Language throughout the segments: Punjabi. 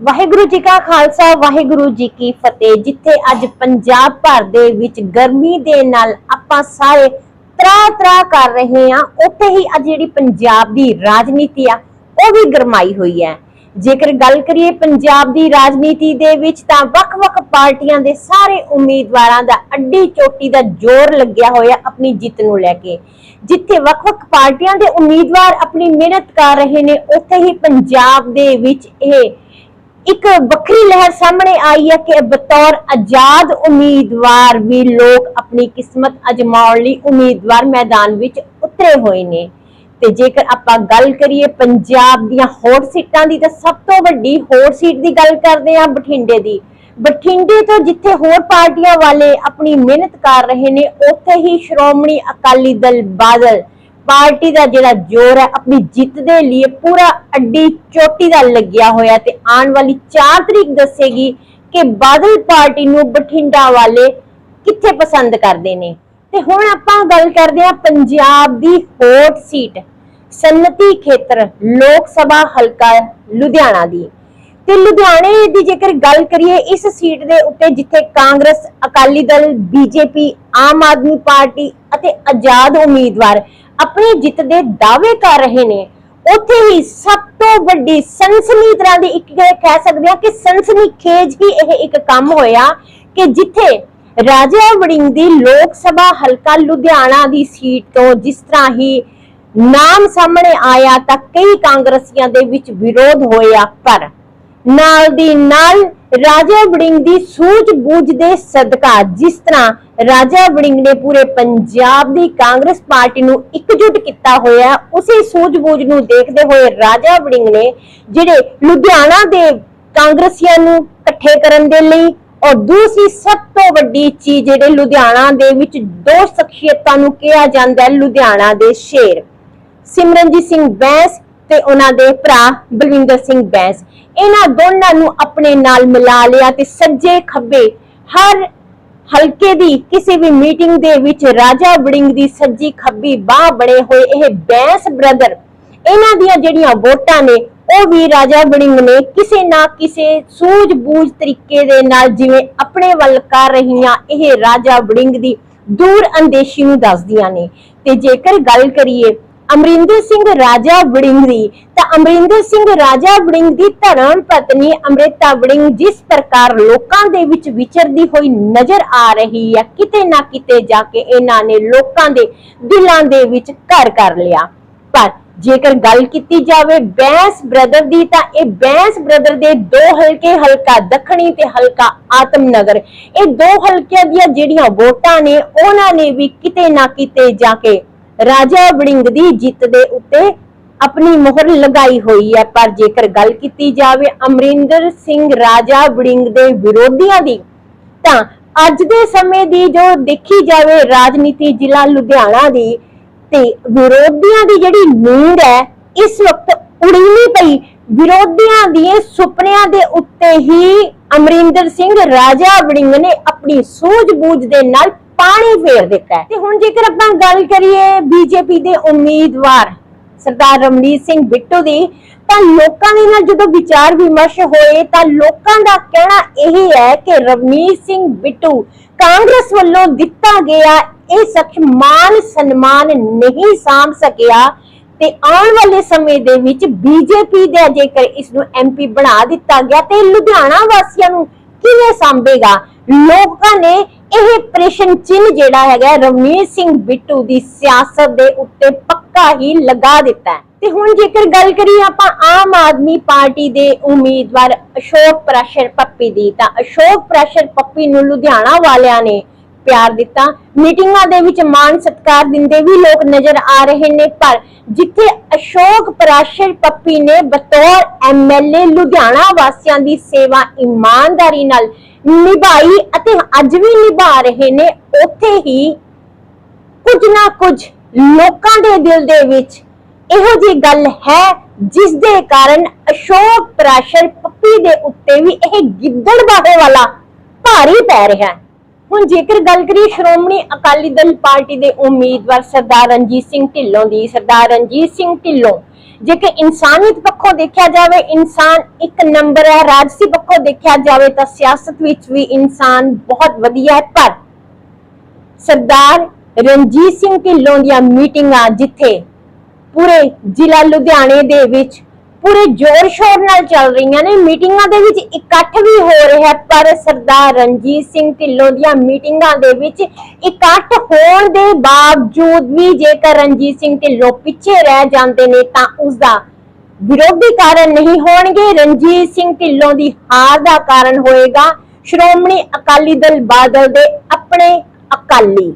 ਵਾਹਿਗੁਰੂ ਜੀ ਕਾ ਖਾਲਸਾ, ਵਾਹਿਗੁਰੂ ਜੀ ਕੀ ਫਤਿਹ। ਜਿੱਥੇ ਅੱਜ ਪੰਜਾਬ ਭਰ ਦੇ ਵਿੱਚ ਗਰਮੀ ਦੇ ਨਾਲ ਆਪਾਂ ਸਾਰੇ ਤਰਾ ਤਰਾ ਕਰ ਰਹੇ ਹਾਂ, ਉੱਥੇ ਹੀ ਅੱਜ ਜਿਹੜੀ ਪੰਜਾਬ ਦੀ ਰਾਜਨੀਤੀ ਆ, ਉਹ ਵੀ ਗਰਮਾਈ ਹੋਈ ਹੈ। ਜੇਕਰ ਗੱਲ ਕਰੀਏ ਪੰਜਾਬ ਦੀ ਰਾਜਨੀਤੀ ਦੇ ਵਿੱਚ, ਤਾਂ ਵੱਖ-ਵੱਖ ਪਾਰਟੀਆਂ ਦੇ ਸਾਰੇ ਉਮੀਦਵਾਰਾਂ ਦਾ ਅੱਡੀ ਚੋਟੀ ਦਾ ਜ਼ੋਰ ਲੱਗਿਆ ਹੋਇਆ ਆਪਣੀ ਜਿੱਤ ਨੂੰ ਲੈ ਕੇ। ਜਿੱਥੇ ਵੱਖ-ਵੱਖ ਪਾਰਟੀਆਂ ਦੇ ਉਮੀਦਵਾਰ ਆਪਣੀ ਮਿਹਨਤ ਕਰ ਰਹੇ ਨੇ, ਉੱਥੇ ਹੀ ਪੰਜਾਬ ਦੇ ਵਿੱਚ ਇਹ ਇੱਕ ਵੱਖਰੀ ਲਹਿਰ ਸਾਹਮਣੇ ਆਈ ਹੈ ਕਿ ਬਤੌਰ ਆਜ਼ਾਦ ਉਮੀਦਵਾਰ ਵੀ ਲੋਕ ਆਪਣੀ ਕਿਸਮਤ ਅਜਮਾਉਣ ਲਈ ਉਮੀਦਵਾਰ ਮੈਦਾਨ ਵਿੱਚ ਉਤਰੇ ਹੋਏ ਨੇ। ਤੇ ਜੇਕਰ ਆਪਾਂ ਗੱਲ ਕਰੀਏ ਪੰਜਾਬ ਦੀਆਂ ਹੋਰ ਸੀਟਾਂ ਦੀ, ਤਾਂ ਸਭ ਤੋਂ ਵੱਡੀ ਹੋਰ ਸੀਟ ਦੀ ਗੱਲ ਕਰਦੇ ਹਾਂ ਬਠਿੰਡੇ ਦੀ। ਬਠਿੰਡੇ ਤੋਂ ਜਿੱਥੇ ਹੋਰ ਪਾਰਟੀਆਂ ਵਾਲੇ ਆਪਣੀ ਮਿਹਨਤ ਕਰ ਰਹੇ ਨੇ, ਉੱਥੇ ਹੀ ਸ਼੍ਰੋਮਣੀ ਅਕਾਲੀ ਦਲ ਬਾਦਲ ਪਾਰਟੀ ਦਾ ਜਿਹੜਾ ਜ਼ੋਰ ਹੈ, ਆਪਣੀ ਜਿੱਤ ਦੇ ਲਈ ਪੂਰਾ ਅੱਡੀ ਚੋਟੀ ਦਾ ਲੱਗਿਆ ਹੋਇਆ ਤੇ ਆਉਣ ਵਾਲੀ 4 ਤਰੀਕ ਦੱਸੇਗੀ ਕਿ ਬਾਦਲ ਪਾਰਟੀ ਨੂੰ ਬਠਿੰਡਾ ਵਾਲੇ ਕਿੱਥੇ ਪਸੰਦ ਕਰਦੇ ਨੇ। ਤੇ ਹੁਣ ਆਪਾਂ ਗੱਲ ਕਰਦੇ ਹਾਂ ਪੰਜਾਬ ਦੀ ਹੋਟ ਸੀਟ ਸਨਅਤੀ ਖੇਤਰ, ਲੋਕ ਸਭਾ ਹਲਕਾ ਲੁਧਿਆਣਾ ਦੀ। ਤੇ ਲੁਧਿਆਣੇ ਦੀ ਜੇਕਰ ਗੱਲ ਕਰੀਏ, ਇਸ ਸੀਟ ਦੇ ਉੱਤੇ ਜਿੱਥੇ ਕਾਂਗਰਸ, ਅਕਾਲੀ ਦਲ, ਬੀਜੇਪੀ, ਆਮ ਆਦਮੀ ਪਾਰਟੀ ਅਤੇ ਆਜ਼ਾਦ ਉਮੀਦਵਾਰ ਆਪਣੀ ਜਿੱਤ ਦੇ ਦਾਅਵੇ ਕਰ ਰਹੇ ਨੇ। ਉੱਥੇ ਹੀ ਸਭ ਤੋਂ ਵੱਡੀ ਸਨਸਨੀ ਤਰ੍ਹਾਂ ਦੀ ਇੱਕ ਕਹਿ ਸਕਦੇ ਹਾਂ ਕਿ ਸਨਸਨੀ ਖੇਜ ਹੀ ਇਹ ਇੱਕ ਕੰਮ ਹੋਇਆ ਕਿ ਜਿੱਥੇ ਰਾਜਾ ਵੜਿੰਗ ਦੀ ਲੋਕ ਸਭਾ ਹਲਕਾ ਲੁਧਿਆਣਾ ਦੀ ਸੀਟ ਤੋਂ ਜਿਸ ਤਰ੍ਹਾਂ ਹੀ ਨਾਮ ਸਾਹਮਣੇ ਆਇਆ ਤਾਂ ਕਈ ਕਾਂਗਰਸੀਆਂ ਦੇ ਵਿੱਚ ਵਿਰੋਧ ਹੋਇਆ ਪਰ ਨਾਲ ਦੀ ਨਾਲ ਰਾਜਾ ਵੜਿੰਗ ਦੀ ਸੂਝ-ਬੂਝ ਦੇ ਸਦਕਾ, ਜਿਸ ਤਰ੍ਹਾਂ ਰਾਜਾ ਵੜਿੰਗ ਨੇ ਪੂਰੇ ਪੰਜਾਬ ਦੀ ਕਾਂਗਰਸ ਪਾਰਟੀ ਨੂੰ ਇਕਜੁੱਟ ਕੀਤਾ ਹੋਇਆ, ਉਸੇ ਸੂਝ-ਬੂਝ ਨੂੰ ਦੇਖਦੇ ਹੋਏ ਰਾਜਾ ਵੜਿੰਗ ਨੇ ਜਿਹੜੇ ਲੁਧਿਆਣਾ ਦੇ ਕਾਂਗਰਸੀਆਂ ਨੂੰ ਇਕੱਠੇ ਕਰਨ ਦੇ ਲਈ ਔਰ ਦੂਸਰੀ ਸਭ ਤੋਂ ਵੱਡੀ ਚੀਜ਼ ਜਿਹੜੇ ਲੁਧਿਆਣਾ ਦੇ ਵਿੱਚ ਦੋ ਸ਼ਖਸੀਅਤਾਂ ਨੂੰ ਕਿਹਾ ਜਾਂਦਾ ਹੈ, ਲੁਧਿਆਣਾ ਦੇ ਸ਼ੇਰ। ਸਿਮਰਨਜੀਤ ਸਿੰਘ ਬੈਂਸ ਤੇ ਉਹਨਾਂ ਦੇ ਭਰਾ ਬਲਵਿੰਦਰ ਸਿੰਘ ਬੈਂਸ। ਇਹਨਾਂ ਦੋਨਾਂ ਨੂੰ ਆਪਣੇ ਨਾਲ ਮਿਲਾ ਲਿਆ ਤੇ ਸੱਜੇ ਖੱਬੇ ਹਰ ਹਲਕੇ ਦੀ ਕਿਸੇ ਵੀ ਮੀਟਿੰਗ ਦੇ ਵਿੱਚ ਰਾਜਾ ਵੜਿੰਗ ਦੀ ਸੱਜੀ ਖੱਬੀ ਬਾਹ ਬਣੇ ਹੋਏ ਇਹ ਬੈਂਸ ਬ੍ਰਦਰ। ਇਹਨਾਂ ਦੀਆਂ ਜਿਹੜੀਆਂ ਵੋਟਾਂ ਨੇ, ਉਹ ਵੀ ਰਾਜਾ ਵੜਿੰਗ ਨੇ ਕਿਸੇ ਨਾ ਕਿਸੇ ਸੂਝ-ਬੂਝ ਤਰੀਕੇ ਦੇ ਨਾਲ ਜਿਵੇਂ ਆਪਣੇ ਵੱਲ ਕਰ ਰਹੀਆਂ ਇਹ ਰਾਜਾ ਵੜਿੰਗ ਦੀ ਦੂਰ ਅੰਦੇਸ਼ੀ ਨੂੰ ਦੱਸਦੀਆਂ ਨੇ। ਤੇ ਜੇਕਰ ਗੱਲ ਕਰੀਏ ਅਮਰਿੰਦਰ ਸਿੰਘ ਰਾਜਾ ਵੜਿੰਗ ਦੀ। ਤਾਂ ਅਮਰਿੰਦਰ ਸਿੰਘ ਰਾਜਾ ਵੜਿੰਗ ਦੀ ਧਰਮ ਪਤਨੀ ਅੰਮ੍ਰਿਤਾ ਵੜਿੰਗ ਜਿਸ ਪ੍ਰਕਾਰ ਲੋਕਾਂ ਦੇ ਵਿੱਚ ਵਿਚਰਦੀ ਹੋਈ ਨਜ਼ਰ ਆ ਰਹੀ ਹੈ, ਕਿਤੇ ਨਾ ਕਿਤੇ ਜਾ ਕੇ ਇਹਨਾਂ ਨੇ ਲੋਕਾਂ ਦੇ ਦਿਲਾਂ ਦੇ ਵਿੱਚ ਘਰ ਕਰ ਲਿਆ। ਪਰ ਜੇਕਰ ਗੱਲ ਕੀਤੀ ਜਾਵੇ ਬੈਂਸ ਬ੍ਰਦਰ ਦੀ, ਤਾਂ ਇਹ ਬੈਂਸ ਬ੍ਰਦਰ ਦੇ ਦੋ ਹਲਕੇ, ਹਲਕਾ ਦੱਖਣੀ ਤੇ ਹਲਕਾ ਆਤਮਨਗਰ। ਇਹ ਦੋ ਹਲਕਿਆਂ ਦੀਆਂ ਜਿਹੜੀਆਂ ਵੋਟਾਂ ਨੇ, ਉਹਨਾਂ ਨੇ ਵੀ ਕਿਤੇ ਨਾ ਕਿਤੇ ਜਾ ਕੇ ਰਾਜਾ ਵੜਿੰਗ ਦੀ ਜਿੱਤ ਦੇ ਉੱਤੇ ਆਪਣੀ ਮੁਹਰ ਲਗਾਈ ਹੋਈ ਹੈ। ਪਰ ਜੇਕਰ ਗੱਲ ਕੀਤੀ ਜਾਵੇ ਅਮਰਿੰਦਰ ਸਿੰਘ ਰਾਜਾ ਵੜਿੰਗ ਦੇ ਵਿਰੋਧੀਆਂ ਦੀ, ਤਾਂ ਅੱਜ ਦੇ ਸਮੇਂ ਦੀ ਜੋ ਦੇਖੀ ਜਾਵੇ ਰਾਜਨੀਤੀ ਜ਼ਿਲ੍ਹਾ ਲੁਧਿਆਣਾ ਦੀ, ਤੇ ਵਿਰੋਧੀਆਂ ਦੀ ਜਿਹੜੀ ਨੀਂਦ ਹੈ, ਇਸ ਵਕਤ ਉੜੀ ਪਈ। ਵਿਰੋਧੀਆਂ ਦੇ ਸੁਪਨਿਆਂ ਦੇ ਉੱਤੇ ਹੀ ਅਮਰਿੰਦਰ ਸਿੰਘ ਰਾਜਾ ਵੜਿੰਗ ਨੇ ਆਪਣੀ ਸੂਝ-ਬੂਝ ਦੇ ਨਾਲ ਪਾਣੀ ਫੇਰ ਦਿੱਤਾ ਤੇ ਹੁਣ ਜੇਕਰ ਆਪਾਂ ਗੱਲ ਕਰੀਏ ਬੀਜੇਪੀ ਦੇ ਉਮੀਦਵਾਰ ਸਰਦਾਰ ਰਮਨੀਤ ਸਿੰਘ ਬਿੱਟੂ ਦੀ, ਤਾਂ ਲੋਕਾਂ ਦੇ ਨਾਲ ਜਦੋਂ ਵਿਚਾਰ ਵਿਮਰਸ਼ ਹੋਏ, ਤਾਂ ਲੋਕਾਂ ਦਾ ਕਹਿਣਾ ਇਹ ਹੈ ਕਿ ਰਵਨੀਤ ਸਿੰਘ ਬਿੱਟੂ ਕਾਂਗਰਸ ਵੱਲੋਂ ਦਿੱਤਾ ਗਿਆ ਇਹ ਸਖਸ਼ ਮਾਨ ਸਨਮਾਨ ਨਹੀਂ ਸਾਂਭ ਸਕਿਆ ਤੇ ਆਉਣ ਵਾਲੇ ਸਮੇਂ ਦੇ ਵਿੱਚ ਬੀਜੇਪੀ ਦੇ ਜੇਕਰ ਇਸ ਨੂੰ ਐਮਪੀ ਬਣਾ ਦਿੱਤਾ ਗਿਆ ਤੇ ਲੁਧਿਆਣਾ ਵਾਸੀਆਂ ਨੂੰ ਕਿਵੇਂ ਸਾਂਭੇਗਾ? ਲੋਕਾਂ ਨੇ ਇਹ ਪ੍ਰਸ਼ਨ ਚਿੰਨ ਜਿਹੜਾ ਹੈਗਾ ਰਵਨੀਤ ਸਿੰਘ ਬਿੱਟੂ ਦੀ ਸਿਆਸਤ ਦੇ ਉੱਤੇ ਪੱਕਾ ਹੀ ਲਗਾ ਦਿੱਤਾ ਤੇ ਹੁਣ ਜੇਕਰ ਗੱਲ ਕਰੀਏ ਆਪਾਂ ਆਮ ਆਦਮੀ ਪਾਰਟੀ ਦੇ ਉਮੀਦਵਾਰ ਅਸ਼ੋਕ ਪ੍ਰੈਸ਼ਰ ਪੱਪੀ ਦੀ, ਤਾਂ ਅਸ਼ੋਕ ਪ੍ਰੈਸ਼ਰ ਪੱਪੀ ਨੂੰ ਲੁਧਿਆਣਾ ਵਾਲਿਆਂ ਨੇ ਪਿਆਰ ਦਿੱਤਾ। ਮੀਟਿੰਗਾਂ ਦੇ ਵਿੱਚ ਮਾਨ ਸਤਕਾਰ ਦਿੰਦੇ ਵੀ ਲੋਕ ਨਜ਼ਰ ਆ ਰਹੇ ਨੇ, ਪਰ ਜਿੱਥੇ ਅਸ਼ੋਕ ਪ੍ਰਾਸ਼ਰ ਪੱਪੀ ਨੇ ਬਤੌਰ ਐਮਐਲਏ ਲੁਧਿਆਣਾ ਵਾਸੀਆਂ ਦੀ ਸੇਵਾ ਇਮਾਨਦਾਰੀ ਨਾਲ ਨਿਭਾਈ ਅਤੇ ਅੱਜ ਵੀ ਨਿਭਾ ਰਹੇ ਨੇ, ਉੱਥੇ ਹੀ ਕੁਝ ਨਾ ਕੁਝ ਲੋਕਾਂ ਦੇ ਦਿਲ ਦੇ ਵਿੱਚ ਇਹੋ ਜੀ ਗੱਲ ਹੈ, ਜਿਸ ਦੇ ਕਾਰਨ ਅਸ਼ੋਕ ਪ੍ਰਾਸ਼ਰ ਪੱਪੀ ਦੇ ਉੱਤੇ ਵੀ ਇਹ ਗਿੱਦੜ ਬਾਹੇ ਵਾਲਾ ਭਾਰੀ ਪੈ ਰਿਹਾ ਹੈ। ਹੁਣ ਜੇਕਰ ਗੱਲ ਕਰੀਏ ਸ਼੍ਰੋਮਣੀ ਅਕਾਲੀ ਦਲ ਪਾਰਟੀ ਦੇ ਉਮੀਦਵਾਰ ਸਰਦਾਰ ਰਣਜੀਤ ਸਿੰਘ ਢਿੱਲੋਂ ਦੀ, ਸਰਦਾਰ ਰਣਜੀਤ ਸਿੰਘ ਢਿੱਲੋਂ ਜੇ ਇਨਸਾਨੀਅਤ ਪੱਖੋਂ ਦੇਖਿਆ ਜਾਵੇ, ਇਨਸਾਨ ਇੱਕ ਨੰਬਰ ਹੈ। ਰਾਜਸੀ ਪੱਖੋਂ ਦੇਖਿਆ ਜਾਵੇ ਤਾਂ ਸਿਆਸਤ ਵਿੱਚ ਵੀ ਇਨਸਾਨ ਬਹੁਤ ਵਧੀਆ ਹੈ। ਪਰ ਸਰਦਾਰ ਰਣਜੀਤ ਸਿੰਘ ਢਿੱਲੋਂ ਦੀਆਂ ਮੀਟਿੰਗਾਂ ਜਿੱਥੇ ਪੂਰੇ ਜ਼ਿਲ੍ਹਾ ਲੁਧਿਆਣੇ ਦੇ ਵਿੱਚ ਪੂਰੇ ਜ਼ੋਰ ਸ਼ੋਰ ਨਾਲ ਚੱਲ ਰਹੀਆਂ ਨੇ। ਮੀਟਿੰਗਾਂ ਦੇ ਵਿੱਚ ਇਕੱਠ ਵੀ ਹੋ ਰਿਹਾ ਪਰ ਸਰਦਾਰ ਰਣਜੀਤ ਸਿੰਘ ਢਿੱਲੋਂ ਦੀਆਂ ਮੀਟਿੰਗਾਂ ਦੇ ਵਿੱਚ ਇਕੱਠ ਹੋਣ ਦੇ ਬਾਵਜੂਦ ਵੀ ਜੇਕਰ ਰਣਜੀਤ ਸਿੰਘ ਢਿੱਲੋਂ ਪਿੱਛੇ ਰਹਿ ਜਾਂਦੇ ਨੇ, ਤਾਂ ਉਸ ਦਾ ਵਿਰੋਧੀ ਕਾਰਨ ਨਹੀਂ ਹੋਣਗੇ। ਰਣਜੀਤ ਸਿੰਘ ਢਿੱਲੋਂ ਦੀ ਹਾਰ ਦਾ ਕਾਰਨ ਹੋਏਗਾ। ਸ਼੍ਰੋਮਣੀ ਅਕਾਲੀ ਦਲ ਬਾਦਲ ਦੇ ਆਪਣੇ ਅਕਾਲੀ।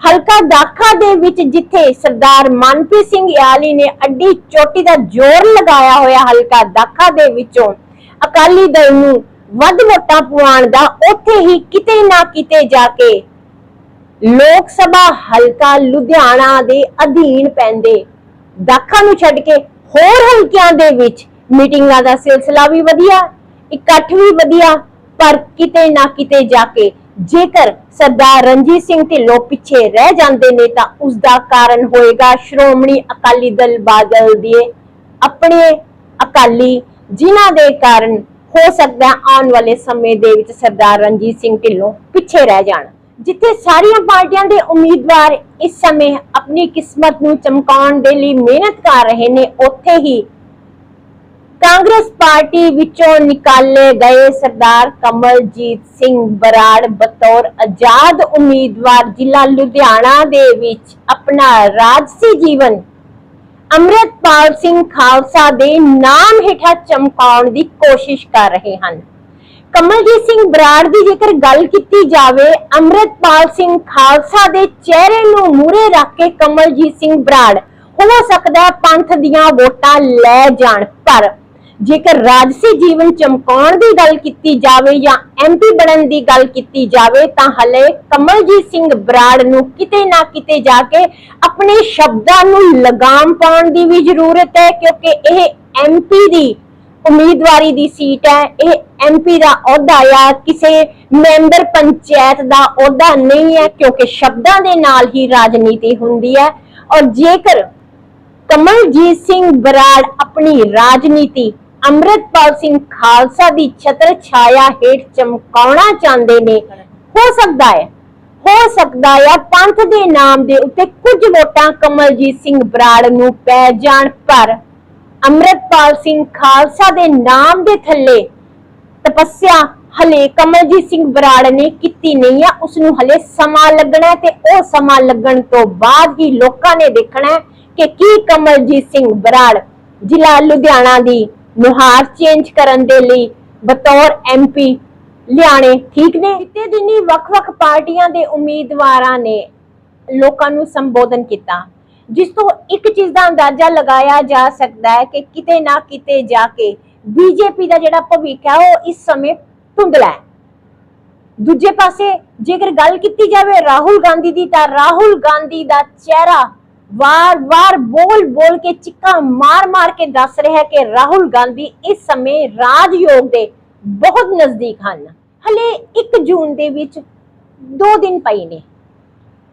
ਹਲਕਾ ਦਾਖਾ ਦੇ ਵਿੱਚ ਜਿੱਥੇ ਸਰਦਾਰ ਮਨਪ੍ਰੀਤ ਸਿੰਘ ਯਾਲੀ ਨੇ ਅੱਡੀ ਚੋਟੀ ਦਾ ਜ਼ੋਰ ਲਗਾਇਆ ਹੋਇਆ ਹਲਕਾ ਦਾਖਾ ਦੇ ਵਿੱਚੋਂ, ਅਕਾਲੀ ਦਲ ਨੂੰ ਵੱਧ ਵੋਟਾਂ ਪਵਾਉਣ ਦਾ ਉੱਥੇ ਹੀ ਕਿਤੇ ਨਾ ਕਿਤੇ ਜਾ ਕੇ ਲੋਕ ਸਭਾ ਹਲਕਾ ਲੁਧਿਆਣਾ ਦੇ ਅਧੀਨ ਪੈਂਦੇ। ਦਾਖਾ ਨੂੰ ਛੱਡ ਕੇ ਹੋਰ ਹਲਕਿਆਂ ਦੇ ਵਿੱਚ ਮੀਟਿੰਗਾਂ ਦਾ ਸਿਲਸਿਲਾ ਵੀ ਵਧੀਆ, ਇਕੱਠ ਵੀ ਵਧੀਆ, ਪਰ ਕਿਤੇ ਨਾ ਕਿਤੇ ਜਾ ਕੇ ਜੇਕਰ ਸਰਦਾਰ ਰਣਜੀਤ ਸਿੰਘ ਢਿੱਲੋਂ ਪਿੱਛੇ ਰਹਿ ਜਾਂਦੇ ਨੇ ਤਾਂ ਉਸ ਦਾ ਕਾਰਨ ਹੋਏਗਾ ਸ਼੍ਰੋਮਣੀ ਅਕਾਲੀ ਦਲ ਬਾਦਲ ਦੇ ਆਪਣੇ ਅਕਾਲੀ ਜਿਨ੍ਹਾਂ ਦੇ ਕਾਰਨ ਹੋ ਸਕਦਾ ਆਉਣ ਵਾਲੇ ਸਮੇਂ ਦੇ ਵਿੱਚ ਸਰਦਾਰ ਰਣਜੀਤ ਸਿੰਘ ਢਿੱਲੋਂ ਪਿੱਛੇ ਰਹਿ ਜਾਣ। ਜਿੱਥੇ ਸਾਰੀਆਂ ਪਾਰਟੀਆਂ ਦੇ ਉਮੀਦਵਾਰ ਇਸ ਸਮੇਂ ਆਪਣੀ ਕਿਸਮਤ ਨੂੰ ਚਮਕਾਉਣ ਦੇ ਲਈ ਮਿਹਨਤ ਕਰ ਰਹੇ ਨੇ, ਉੱਥੇ ਹੀ ਕਾਂਗਰਸ ਪਾਰਟੀ ਵਿੱਚੋਂ ਨਿਕਾਲੇ ਗਏ ਸਰਦਾਰ ਕਮਲਜੀਤ ਸਿੰਘ ਬਰਾੜ ਬਤੌਰ ਆਜ਼ਾਦ ਉਮੀਦਵਾਰ ਜ਼ਿਲ੍ਹਾ ਲੁਧਿਆਣਾ ਦੇ ਵਿੱਚ ਆਪਣਾ ਰਾਜਸੀ ਜੀਵਨ। ਅੰਮ੍ਰਿਤਪਾਲ ਸਿੰਘ ਖਾਲਸਾ ਦੇ ਨਾਮ ਹੇਠਾਂ ਚਮਕਾਉਣ ਦੀ ਕੋਸ਼ਿਸ਼ ਕਰ ਰਹੇ ਹਨ। ਕਮਲਜੀਤ ਸਿੰਘ ਬਰਾੜ ਦੀ ਜੇਕਰ ਗੱਲ ਕੀਤੀ ਜਾਵੇ, ਅੰਮ੍ਰਿਤਪਾਲ ਸਿੰਘ ਖਾਲਸਾ ਦੇ ਚਿਹਰੇ ਨੂੰ ਮੂਰੇ ਰੱਖ ਕੇ ਕਮਲਜੀਤ ਸਿੰਘ ਬਰਾੜ ਹੋ ਸਕਦਾ ਪੰਥ ਦੀਆਂ ਵੋਟਾਂ ਲੈ ਜਾਣ, ਪਰ ਜੇਕਰ ਰਾਜਸੀ ਜੀਵਨ ਚਮਕਾਉਣ ਦੀ ਗੱਲ ਕੀਤੀ ਜਾਵੇ ਜਾਂ ਐਮਪੀ ਬਣਨ ਦੀ ਗੱਲ ਕੀਤੀ ਜਾਵੇ, ਤਾਂ ਹਲੇ ਕਮਲਜੀਤ ਸਿੰਘ ਬਰਾੜ ਨੂੰ ਕਿਤੇ ਨਾ ਕਿਤੇ ਜਾ ਕੇ ਆਪਣੇ ਸ਼ਬਦਾਂ ਨੂੰ ਲਗਾਮ ਪਾਉਣ ਦੀ ਵੀ ਜ਼ਰੂਰਤ ਹੈ, ਕਿਉਂਕਿ ਇਹ ਐਮਪੀ ਦੀ ਉਮੀਦਵਾਰੀ ਦੀ ਸੀਟ ਹੈ। ਇਹ ਐਮਪੀ ਦਾ ਅਹੁਦਾ ਆ, ਕਿਸੇ ਮੈਂਬਰ ਪੰਚਾਇਤ ਦਾ ਅਹੁਦਾ ਨਹੀਂ ਹੈ, ਕਿਉਂਕਿ ਸ਼ਬਦਾਂ ਦੇ ਨਾਲ ਹੀ ਰਾਜਨੀਤੀ ਹੁੰਦੀ ਹੈ। ਔਰ ਜੇਕਰ ਕਮਲਜੀਤ ਸਿੰਘ ਬਰਾੜ ਆਪਣੀ ਰਾਜਨੀਤੀ ਅੰਮ੍ਰਿਤਪਾਲ ਸਿੰਘ ਖਾਲਸਾ ਦੀ ਛਤਰ ਛਾਇਆ ਹੇਠ ਚਮਕਾਉਣਾ ਚਾਹੁੰਦੇ ਨੇ। ਹੋ ਸਕਦਾ ਹੈ, ਹੋ ਸਕਦਾ ਹੈ ਪੰਥ ਦੇ ਨਾਮ ਦੇ ਉੱਤੇ ਕੁਝ ਵੋਟਾਂ ਕਮਲਜੀਤ ਸਿੰਘ ਬਰਾੜ ਨੂੰ ਪੈ ਜਾਣ, ਪਰ ਅੰਮ੍ਰਿਤਪਾਲ ਸਿੰਘ ਖਾਲਸਾ ਦੇ ਨਾਮ ਦੇ ਥੱਲੇ ਤਪੱਸਿਆ ਹਲੇ ਕਮਲਜੀਤ ਸਿੰਘ ਬਰਾੜ ਨੇ ਕੀਤੀ ਨਹੀਂ ਆ। ਉਸ ਨੂੰ ਹਲੇ ਸਮਾਂ ਲੱਗਣਾ ਤੇ ਉਹ ਸਮਾਂ ਲੱਗਣ ਤੋਂ ਬਾਅਦ ਹੀ ਲੋਕਾਂ ਨੇ ਦੇਖਣਾ ਕਿ ਕੀ ਕਮਲਜੀਤ ਸਿੰਘ ਬਰਾੜ ਜ਼ਿਲ੍ਹਾ ਲੁਧਿਆਣਾ ਦੀ ਨੁਹਾਰ ਚੇਂਜ ਕਰਨ ਦੇ ਲਈ ਬਤੌਰ ਐਮਪੀ ਲਿਆਣੇ ਠੀਕ ਨੇ? ਬੀਤੇ ਦਿਨੀ ਵੱਖ-ਵੱਖ ਪਾਰਟੀਆਂ ਦੇ ਉਮੀਦਵਾਰਾਂ ਨੇ ਲੋਕਾਂ ਨੂੰ ਸੰਬੋਧਨ ਕੀਤਾ, ਜਿਸ ਤੋਂ ਇੱਕ ਚੀਜ਼ ਦਾ ਅੰਦਾਜ਼ਾ ਲਗਾਇਆ ਜਾ ਸਕਦਾ ਹੈ ਕਿ ਕਿਤੇ ਨਾ ਕਿਤੇ ਜਾ ਕੇ ਬੀਜੇਪੀ ਦਾ ਜਿਹੜਾ ਭਵਿੱਖ ਹੈ, ਉਹ ਇਸ ਸਮੇਂ ਧੁੰਦਲਾ ਹੈ। ਦੂਜੇ ਪਾਸੇ ਜੇਕਰ ਗੱਲ ਕੀਤੀ ਜਾਵੇ ਰਾਹੁਲ ਗਾਂਧੀ ਦੀ, ਤਾਂ ਰਾਹੁਲ ਗਾਂਧੀ ਦਾ ਚਿਹਰਾ ਵਾਰ-ਵਾਰ ਬੋਲ-ਬੋਲ ਕੇ ਚਿੱਕਾ ਮਾਰ-ਮਾਰ ਕੇ ਦੱਸ ਰਿਹਾ ਹੈ ਕਿ ਰਾਹੁਲ ਗਾਂਧੀ ਇਸ ਸਮੇਂ ਰਾਜਯੋਗ ਦੇ ਬਹੁਤ ਨਜ਼ਦੀਕ ਹਨ। ਹਲੇ 1 ਜੂਨ ਦੇ ਵਿੱਚ 2 ਦਿਨ ਪਈ ਨੇ।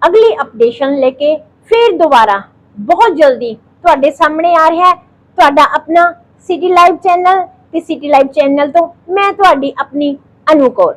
ਅਗਲੀ ਅਪਡੇਸ਼ਨ ਲੈ ਕੇ ਫਿਰ ਦੁਬਾਰਾ ਬਹੁਤ ਜਲਦੀ ਤੁਹਾਡੇ ਸਾਹਮਣੇ ਆ ਰਿਹਾ ਹੈ। ਤੁਹਾਡਾ ਆਪਣਾ ਸਿਟੀ ਲਾਈਵ ਚੈਨਲ ਤੇ ਸਿਟੀ ਲਾਈਵ ਚੈਨਲ ਤੋਂ ਮੈਂ ਤੁਹਾਡੀ ਆਪਣੀ ਅਨੂ ਕੌਰ।